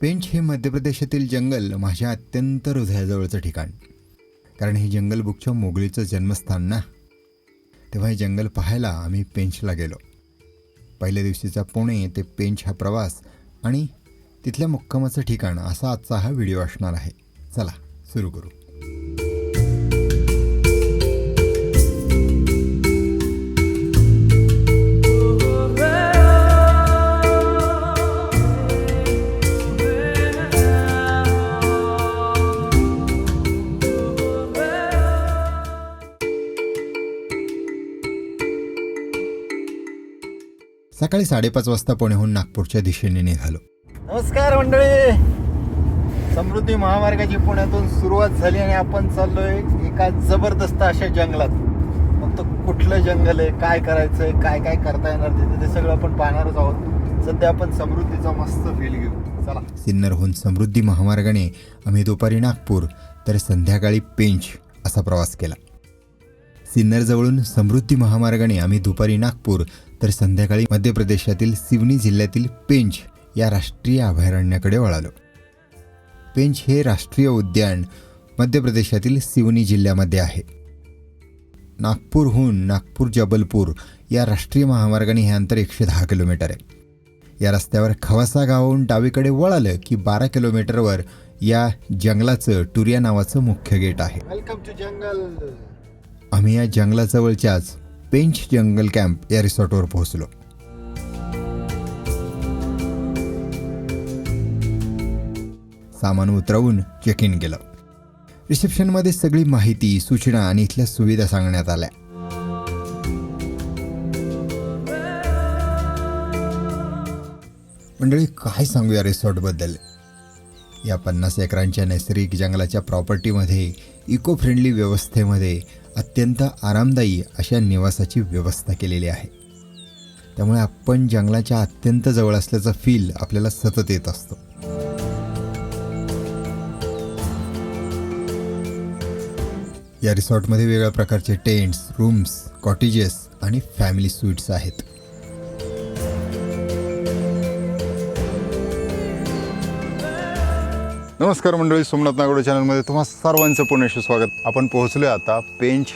पेंच हे मध्य प्रदेशातील जंगल माझ्या अत्यंत हृदयाजवळचं ठिकाण. कारण हे जंगल बुकच्या मोगलीचं जन्मस्थान ना. तेव्हा हे जंगल पाहायला आम्ही पेंचला गेलो. पहिल्या दिवशीचा पुणे ते पेंच हा प्रवास आणि तिथल्या मुक्कामाचं ठिकाण असा आजचा हा व्हिडिओ असणार आहे. चला सुरू करू. सकाळी साडेपाच वाजता पुण्याहून नागपूरच्या दिशेने निघालो. नमस्कार मंडळी. समृद्धी महामार्गाची पुण्यातून सुरुवात झाली आणि आपण चाललोय एका जबरदस्त अशा जंगलात. मग तो कुठलं जंगल आहे काय करायचंय काय काय करता येणार तिथे ते सगळं आपण पाहणारच आहोत. सध्या आपण समृद्धीचा मस्त फील घेऊ. चला. सिन्नरहून समृद्धी महामार्गाने आम्ही दुपारी नागपूर तर संध्याकाळी पेंच असा प्रवास केला. सिन्नरजवळून समृद्धी महामार्गाने आम्ही दुपारी नागपूर तर संध्याकाळी मध्य प्रदेशातील सिवनी जिल्ह्यातील पेंच या राष्ट्रीय अभयारण्याकडे वळालो. पेंच हे राष्ट्रीय उद्यान मध्य प्रदेशातील सिवनी जिल्ह्यामध्ये आहे. नागपूरहून नागपूर जबलपूर या राष्ट्रीय महामार्गाने हे अंतर एकशे दहा किलोमीटर आहे. या रस्त्यावर खवासा गावाहून डावीकडे वळालं की बारा किलोमीटरवर या जंगलाचं टुरिया नावाचं मुख्य गेट आहे. वेलकम टू जंगल आम्ही या जंगलाजवळच्याच पेंच जंगल कॅम्प या रिसॉर्टवर पोहोचलो. सामान उतरवून चेक इन केलं. रिसेप्शनमध्ये सगळी माहिती सूचना आणि इथल्या सुविधा सांगण्यात आल्या. मंडळी काय सांगू या रिसॉर्टबद्दल? या पन्नास एकरांच्या नैसर्गिक जंगलाच्या प्रॉपर्टीमध्ये इको फ्रेंडली व्यवस्थेमध्ये अत्यंत आरामदायी अशा निवासाची व्यवस्था केलेली आहे. त्यामुळे आपण जंगलाच्या अत्यंत जवळ असल्याचा फील आपल्याला सतत येत असतो. या रिसॉर्टमध्ये वेगळ्या प्रकारचे टेंट्स रूम्स कॉटेजेस आणि फॅमिली स्वीट्स आहेत. नमस्कार मंडळी सोमनाथ नागोडे चॅनलमध्ये तुम्हा सर्वांचं पुण्याशी स्वागत. आपण पोहोचलो आता पेंच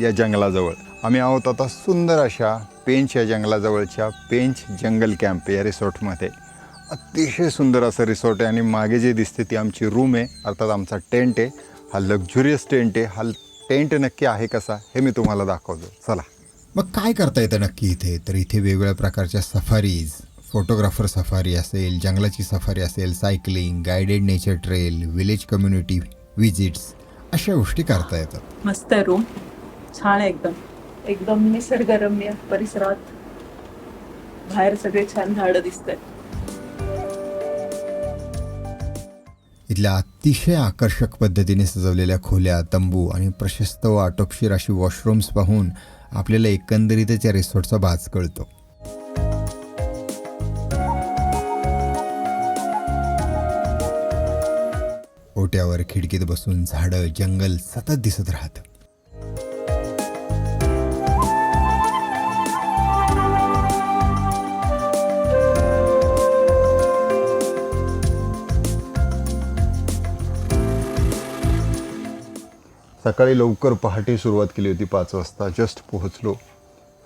या जंगलाजवळ. आम्ही आहोत आता सुंदर अशा पेंच या जंगलाजवळच्या पेंच जंगल कॅम्प या रिसॉर्टमध्ये. अतिशय सुंदर असं रिसॉर्ट आहे आणि मागे जे दिसते ती आमची रूम आहे. अर्थात आमचा टेंट आहे. हा लक्झुरियस टेंट आहे. हा टेंट नक्की आहे कसा हे मी तुम्हाला दाखवतो. चला. मग काय करता येतं नक्की इथे? तर इथे वेगवेगळ्या प्रकारच्या सफारीज फोटोग्राफर सफारी असेल जंगलाची सफारी असेल cycling guided nature trail village community visits अशा गोष्टी करता येतात. मस्त आहे रूम छान आहे एकदम. एकदम निसर्गरम्य परिसरात बाहेर सगळे छान झाडं दिसत आहेत इथल्या अतिशय आकर्षक पद्धतीने सजवलेल्या खोल्या तंबू आणि प्रशस्त व आटोपशीर अशी वॉशरूम्स पाहून आपल्याला एकंदरीतच या रिसॉर्टचा बाज कळतो. ओट्यावर खिडकीत बसून झाडं जंगल सतत दिसत राहतं. सकाळी लवकर पहाटे सुरुवात केली होती पाच वाजता. जस्ट पोहोचलो.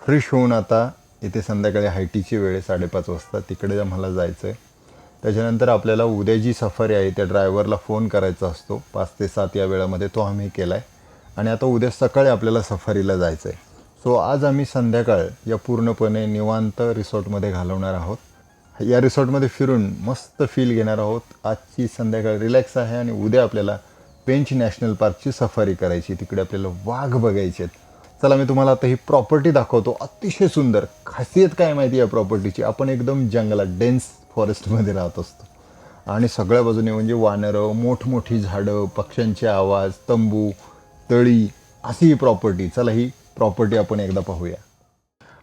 फ्रेश होऊन आता इथे संध्याकाळी हायटीची वेळ आहे साडेपाच वाजता. तिकडे आम्हाला जायचं आहे त्याच्यानंतर आपल्याला उद्या जी सफारी आहे त्या ड्रायव्हरला फोन करायचा असतो. पाच ते सात या वेळामध्ये तो आम्ही केला आहे आणि आता उद्या सकाळी आपल्याला सफारीला जायचं आहे सो आज आम्ही संध्याकाळ या पूर्णपणे निवांत रिसॉर्टमध्ये घालवणार आहोत. या रिसॉर्टमध्ये फिरून मस्त फील घेणार आहोत. आजची संध्याकाळ रिलॅक्स आहे आणि उद्या आपल्याला पेंच नॅशनल पार्कची सफारी करायची. तिकडे आपल्याला वाघ बघायचे आहेत. चला मी तुम्हाला आता ही प्रॉपर्टी दाखवतो. अतिशय सुंदर. खासियत काय माहिती या प्रॉपर्टीची आपण एकदम जंगलात डेन्स फॉरेस्टमध्ये राहत असतो. आणि सगळ्या बाजूने म्हणजे वानरं मोठमोठी झाडं पक्ष्यांचे आवाज तंबू तळी अशी ही प्रॉपर्टी चला ही प्रॉपर्टी आपण एकदा पाहूया.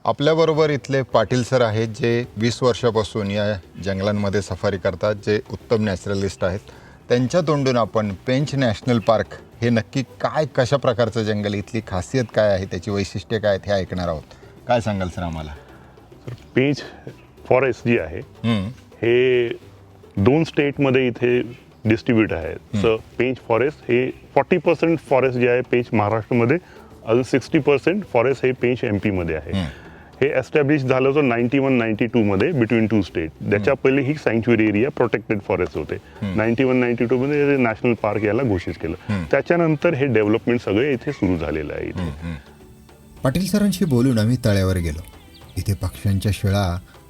आपल्याबरोबर इथले पाटील सर आहेत जे वीस वर्षापासून या जंगलांमध्ये सफारी करतात जे उत्तम नॅचरलिस्ट आहेत. त्यांच्या तोंडून आपण पेंच नॅशनल पार्क हे नक्की काय कशा प्रकारचं जंगल इथली खासियत काय आहे त्याची वैशिष्ट्ये काय आहेत हे ऐकणार आहोत. काय सांगाल सर आम्हाला? तर पेंच फॉरेस्ट जी आहे. हे दोन स्टेटमध्ये इथे डिस्ट्रीब्यूट आहे. सो पेंच फॉरेस्ट हे फॉर्टी पर्सेंट फॉरेस्ट जे आहे पेंच महाराष्ट्रामध्ये अजून सिक्स्टी पर्सेंट फॉरेस्ट हे पेंच एम पीमध्ये आहे. हे एस्टॅब्लिश झालं होतं नाईन्टी वन नाईन्टी टूमध्ये बिटवीन टू स्टेट त्याच्या पहिले ही सँक्च्युरी एरिया प्रोटेक्टेड फॉरेस्ट होते. नाईन्टी वन नाईन्टी टूमध्ये नॅशनल पार्क याला घोषित केलं. त्याच्यानंतर हे डेव्हलपमेंट सगळे इथे सुरू झालेलं आहे इथे. पाटील सरांशी बोलून आम्ही तळ्यावर गेलो. इथे पक्ष्यांच्या शिळा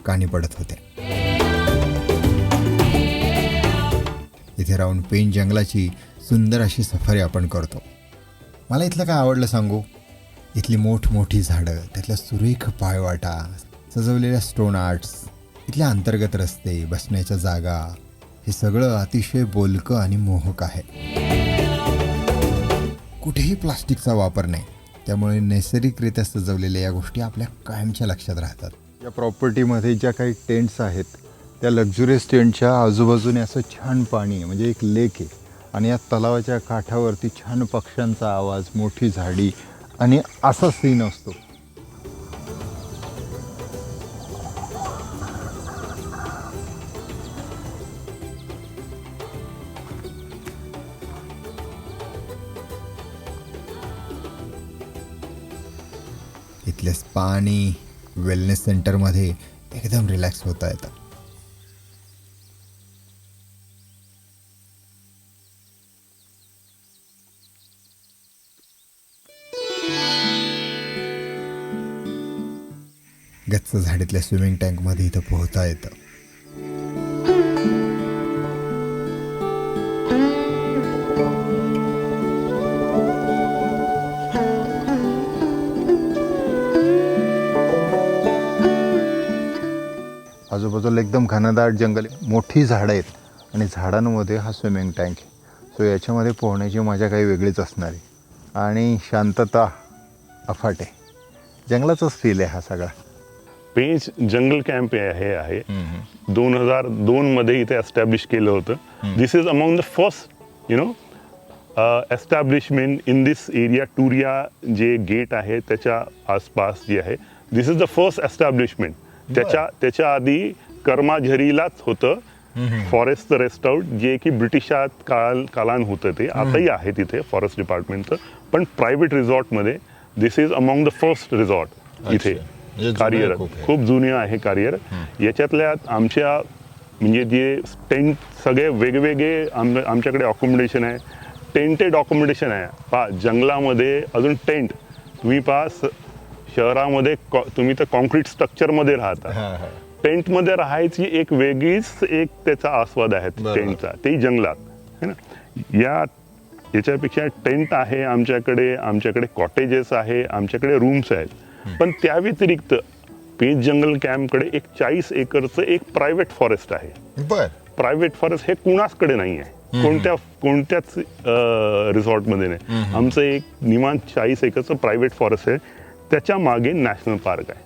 कानी पडत होत्या इथे राहून पेन जंगलाची सुंदर अशी सफारी आपण करतो. मला इथलं काय आवडलं सांगू? इथली मोठमोठी झाडं त्यातल्या सुरेख पायवाटा सजवलेल्या स्टोन आर्ट्स इथल्या अंतर्गत रस्ते बसण्याच्या जागा हे सगळं अतिशय बोलकं आणि मोहक आहे. कुठेही प्लास्टिकचा वापर नाही त्यामुळे नैसर्गिकरित्या सजवलेल्या या गोष्टी आपल्या कायमच्या लक्षात राहतात. या प्रॉपर्टीमध्ये ज्या काही टेंट्स आहेत त्या लक्झुरियस टेंटच्या आजूबाजूने असं छान पाणी आहे म्हणजे एक लेक आहे. आणि या तलावाच्या काठावरती छान पक्ष्यांचा आवाज मोठी झाडी आणि असा सीन असतो. इथल्या पाणी वेलनेस सेंटरमध्ये एकदम रिलॅक्स होता येतं. गच्च झाडीतल्या स्विमिंग टँकमध्ये इथं पोहता येतं. आजूबाजूला एकदम घनदाट जंगल आहे. मोठी झाडं आहेत आणि झाडांमध्ये हा स्विमिंग टँक आहे. सो याच्यामध्ये पोहण्याची मजा काही वेगळीच असणार आहे. आणि शांतता अफाट आहे. जंगलाचाच फील आहे हा सगळा. पेंच जंगल कॅम्प हे आहे दोन हजार दोन मध्ये इथे एस्टॅब्लिश केलं होतं. This is among the first you know establishment in this area Turia जे गेट आहे त्याच्या आसपास जे आहे. This is the first establishment त्याच्या त्याच्या आधी कर्माझरीलाच होतं. फॉरेस्ट रेस्ट आउट जे की ब्रिटिशात काल कालान होतं ते. आताही आहे तिथे फॉरेस्ट डिपार्टमेंटचं. पण प्रायव्हेट रिसॉर्टमध्ये this is among the first resort इथे. म्हणजे कार्यरत खूप आहे. खूप जुने आहे कार्यर याच्यातल्या आमच्या म्हणजे जे टेंट सगळे वेगवेगळे आम आमच्याकडे अकोमोडेशन आहे. टेंटेड अकोमोडेशन आहे. पा जंगलामध्ये अजून टेंट तुम्ही पहा स- शहरामध्ये तुम्ही तर कॉन्क्रीट स्ट्रक्चरमध्ये राहता. टेंटमध्ये राहायची एक वेगळीच एक त्याचा आस्वाद आहे. टेंटचा तेही जंगलात. है ना? या याच्यापेक्षा टेंट आहे आमच्याकडे आमच्याकडे कॉटेजेस आहे आमच्याकडे रूम्स आहेत. पण त्या व्यतिरिक्त पेज जंगल कॅम्पकडे एक चाळीस एकरचं एक प्रायव्हेट फॉरेस्ट आहे. प्रायव्हेट फॉरेस्ट हे कुणाचकडे नाही आहे कोणत्या कोणत्याच रिसॉर्टमध्ये नाही. आमचं एक निमान चाळीस एकरचं प्रायव्हेट फॉरेस्ट आहे. त्याच्यामागे नॅशनल पार्क आहे.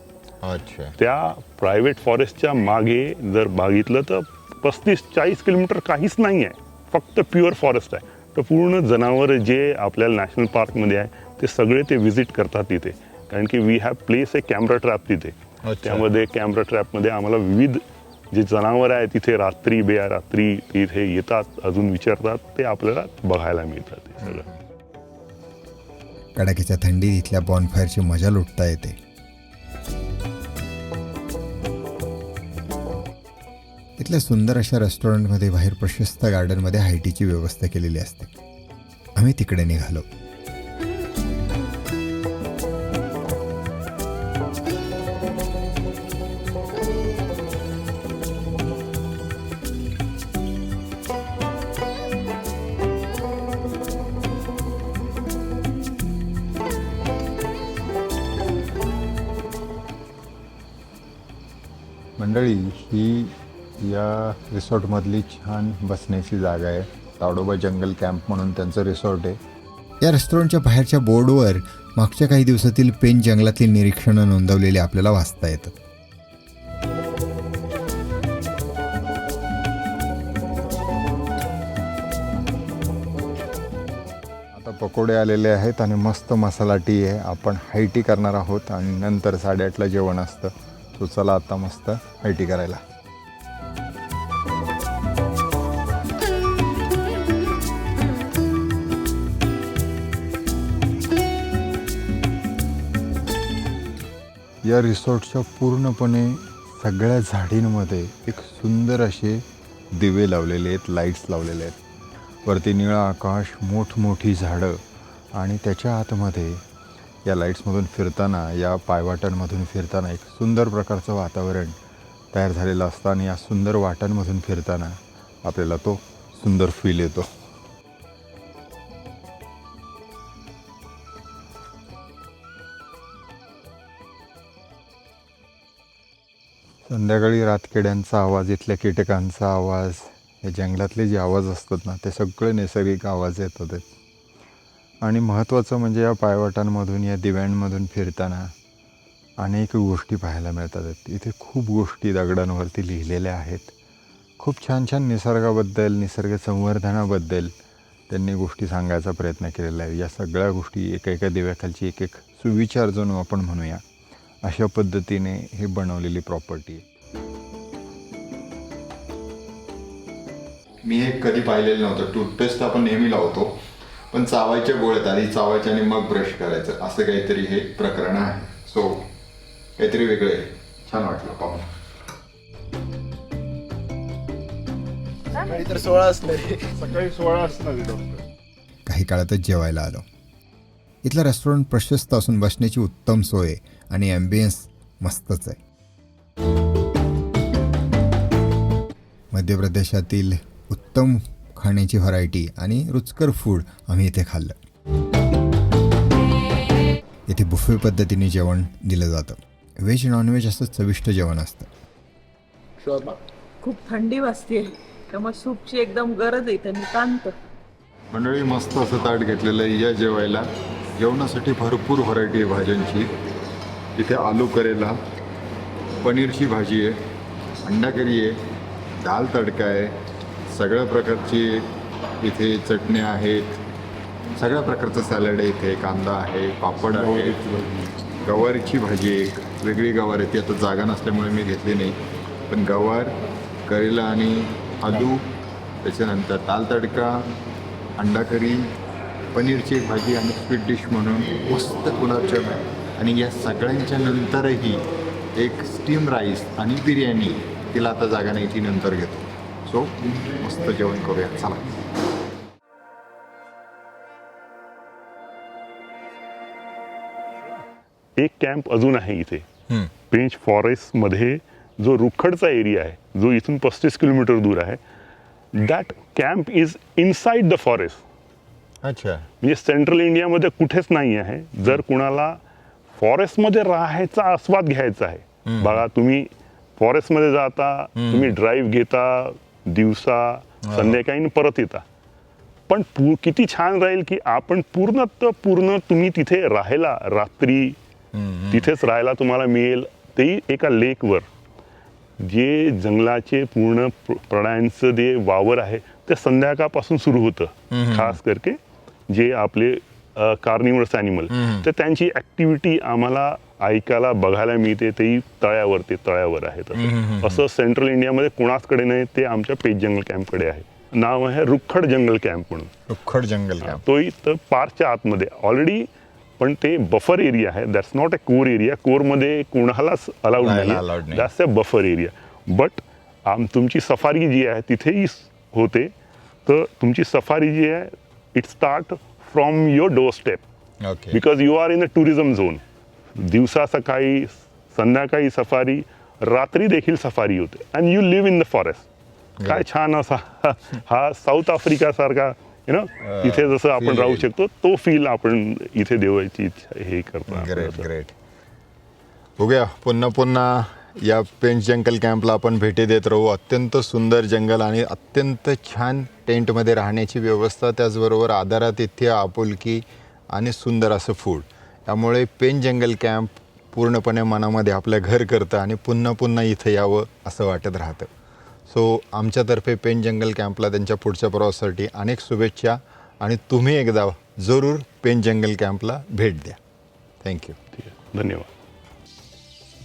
अच्छा. त्या प्रायव्हेट फॉरेस्टच्या मागे जर बघितलं तर पस्तीस चाळीस किलोमीटर काहीच नाही आहे. फक्त प्युअर फॉरेस्ट आहे. तर पूर्ण जनावर जे आपल्याला नॅशनल पार्कमध्ये आहे ते सगळे ते व्हिजिट करतात तिथे. कारण की we have place a camera trap तिथे. त्यामध्ये कॅमेरा ट्रॅपमध्ये आम्हाला विविध जे जनावर आहे तिथे रात्री बेया रात्री तिथे येतात अजून विचारतात ते आपल्याला बघायला मिळतात ते सगळं. कडाक्याच्या थंडीत इथल्या बॉनफायरची मजा लुटता येते. इथल्या सुंदर अशा रेस्टॉरंटमध्ये बाहेर प्रशस्त गार्डनमध्ये हायटीची व्यवस्था केलेली असते. आम्ही तिकडे निघालो. मंडळी ही या रिसॉर्टमधली छान बसण्याची जागा आहे. ताडोबा जंगल कॅम्प म्हणून त्यांचं रिसॉर्ट आहे. या रेस्टॉरंटच्या बाहेरच्या बोर्डवर मागच्या काही दिवसातील पेन जंगलातील निरीक्षणं नोंदवलेली आपल्याला वाचता येतात. आता पकोडे आलेले आहेत आणि मस्त मसाला टी आहे. आपण हाय टी करणार आहोत आणि नंतर साडेआठला जेवण असतं. सो चला आता मस्त आय टी करायला. या रिसॉर्टच्या पूर्णपणे सगळ्या झाडींमध्ये एक सुंदर असे दिवे लावलेले आहेत लाईट्स लावलेले आहेत. वरती निळं आकाश मोठमोठी झाडं आणि त्याच्या आतमध्ये या लाईट्समधून फिरताना या पायवाटांमधून फिरताना एक सुंदर प्रकारचं वातावरण तयार झालेलं असतं आणि या सुंदर वाटांमधून फिरताना आपल्याला तो सुंदर फील येतो. संध्याकाळी रातकेड्यांचा आवाज इथल्या कीटकांचा आवाज या जंगलातले जे आवाज असतात ना ते सगळे नैसर्गिक आवाज येतात आणि महत्त्वाचं म्हणजे या पायवाटांमधून या दिव्यांमधून फिरताना अनेक गोष्टी पाहायला मिळतात. इथे खूप गोष्टी दगडांवरती लिहिलेल्या आहेत. खूप छान छान निसर्गाबद्दल निसर्ग संवर्धनाबद्दल त्यांनी गोष्टी सांगायचा प्रयत्न केलेला आहे. या सगळ्या गोष्टी एका एका दिव्याखालची एक एक सुविचार जणू आपण म्हणूया. अशा पद्धतीने हे बनवलेली प्रॉपर्टी आहे. मी हे कधी पाहिलेलं नव्हतं. टूथपेस्ट आपण नेहमी लावतो. पण चावायच्या गोळ्यात आधी चावायच्या आणि मग ब्रश करायचं. असं काहीतरी हे प्रकरण आहे. सो काहीतरी वेगळं आहे. छान वाटलं पाहून. सकाळी तर सोळा असणार सकाळी सोळा असणार डॉक्टर काही काळातच जेवायला आलो. इथलं रेस्टॉरंट प्रशस्त असून बसण्याची उत्तम सोय आहे आणि ॲम्बियन्स मस्तच आहे. मध्य प्रदेशातील उत्तम खाण्याची व्हरायटी आणि रुचकर फूड आम्ही इथे खाल्लं. इथे बुफे पद्धतीने जेवण दिलं जातं. व्हेज नॉनव्हेज असं चविष्ट जेवण असतं. खूप थंडी वाजते. त्यामुळे सूपची एकदम गरज आहे इथं नितांत. मंडळी मस्त असं ताट घेतलेलं आहे या जेवायला. जेवणासाठी भरपूर व्हरायटी आहे भाज्यांची. इथे आलू करेला पनीरची भाजी आहे अंडा करी आहे दाल तडका आहे सगळ्या प्रकारची इथे चटण्या आहेत. सगळ्या प्रकारचं सॅलड आहे इथे. कांदा आहे पापड आहे गवारीची भाजी. एक. वेगळी गवार आहे. ती आता जागा नसल्यामुळे मी घेतली नाही. पण गवार करेला आणि आलू त्याच्यानंतर दाल तडका अंडा करी पनीरची एक भाजी आणि स्वीट डिश म्हणून मस्त गुलाबजाम आहे. आणि या सगळ्यांच्या नंतरही एक स्टीम राईस आणि बिर्याणी तिला आता जागा नाही ती नंतर घेतो. सो मस्त जेवण करूया चला एक कॅम्प अजून आहे इथे. पेंच फॉरेस्टमध्ये जो रुखडचा एरिया आहे जो इथून पस्तीस किलोमीटर दूर आहे that camp is inside the forest अच्छा. म्हणजे सेंट्रल इंडियामध्ये कुठेच नाही आहे. जर कुणाला फॉरेस्टमध्ये राहायचा आस्वाद घ्यायचा आहे बघा तुम्ही फॉरेस्टमध्ये जाता तुम्ही ड्राईव्ह घेता दिवसा संध्याकाळी आणि परत येता. पण पू किती छान राहील की आपण पूर्ण पूर्ण तुम्ही तिथे राहायला रात्री तिथेच राहायला तुम्हाला मिळेल. तेही एका लेकवर जे जंगलाचे पूर्ण प्र- प्राण्यांचं जे वावर आहे ते संध्याकाळपासून सुरू होतं. खास करके जे आपले कार्निवर्स ॲनिमल तर त्यांची ॲक्टिव्हिटी आम्हाला ऐकायला बघायला मिळते तेही तळ्यावर ते तळ्यावर आहे तसं. असं सेंट्रल इंडियामध्ये कोणाचकडे नाही ते आमच्या पेज जंगल कॅम्पकडे आहे. नाव आहे रुखड जंगल कॅम्प म्हणून. रुखड जंगल कॅम्प तोही तर पार्कच्या आतमध्ये. ऑलरेडी पण ते बफर एरिया आहे. That's not a core area कोरमध्ये कोणालाच अलाउड नाही. That's a buffer area but आम तुमची सफारी जी आहे तिथेही होते. तर तुमची सफारी जी आहे it start from your doorstep because you are in a tourism zone दिवसा सकाळी संध्याकाळी सफारी रात्री देखील सफारी होते. And you live in the forest काय छान असा हा साऊथ आफ्रिका सारखा यु नो इथे जसं आपण राहू. शकतो तो फील आपण इथे देवायची इच्छा हे करतो ग्रेट. ग्रेट बघूया पुन्हा पुन्हा या पेंच जंगल कॅम्पला आपण भेटी देत राहू. अत्यंत सुंदर जंगल आणि अत्यंत छान टेंटमध्ये राहण्याची व्यवस्था त्याचबरोबर आधारात इथे आपुलकी आणि सुंदर असं फूड त्यामुळे पेंच जंगल कॅम्प पूर्णपणे मनामध्ये आपल्या घर करतं आणि पुन्हा पुन्हा इथं यावं असं वाटत राहतं. सो आमच्यातर्फे पेन जंगल कॅम्पला त्यांच्या पुढच्या प्रवासासाठी अनेक शुभेच्छा आणि तुम्ही एकदा जरूर पेन जंगल कॅम्पला भेट द्या. थँक्यू. धन्यवाद.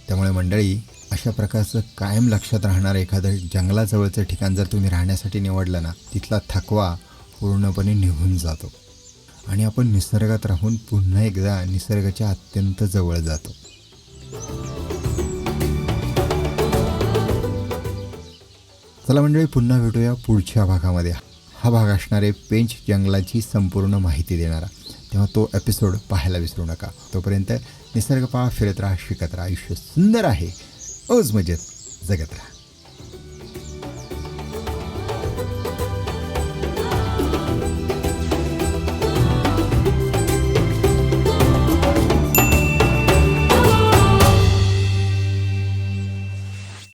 त्यामुळे मंडळी अशा प्रकारचं कायम लक्षात राहणारं एखादं जंगलाजवळचं ठिकाण जर तुम्ही राहण्यासाठी निवडलं ना तिथला थकवा पूर्णपणे निघून जातो. आणि आपण निसर्गात राहून पुन्हा एकदा निसर्गाच्या अत्यंत जवळ जातो. चला मंडळी पुन्हा भेटूया पुढच्या भागामध्ये. हा भाग असणारे पेंच जंगलाची संपूर्ण माहिती देणारा. तेव्हा तो एपिसोड पाहायला विसरू नका. तोपर्यंत निसर्ग पहा फिरत राहा शिकत राहा. आयुष्य सुंदर आहे. ओज मजेत. जगत राहा.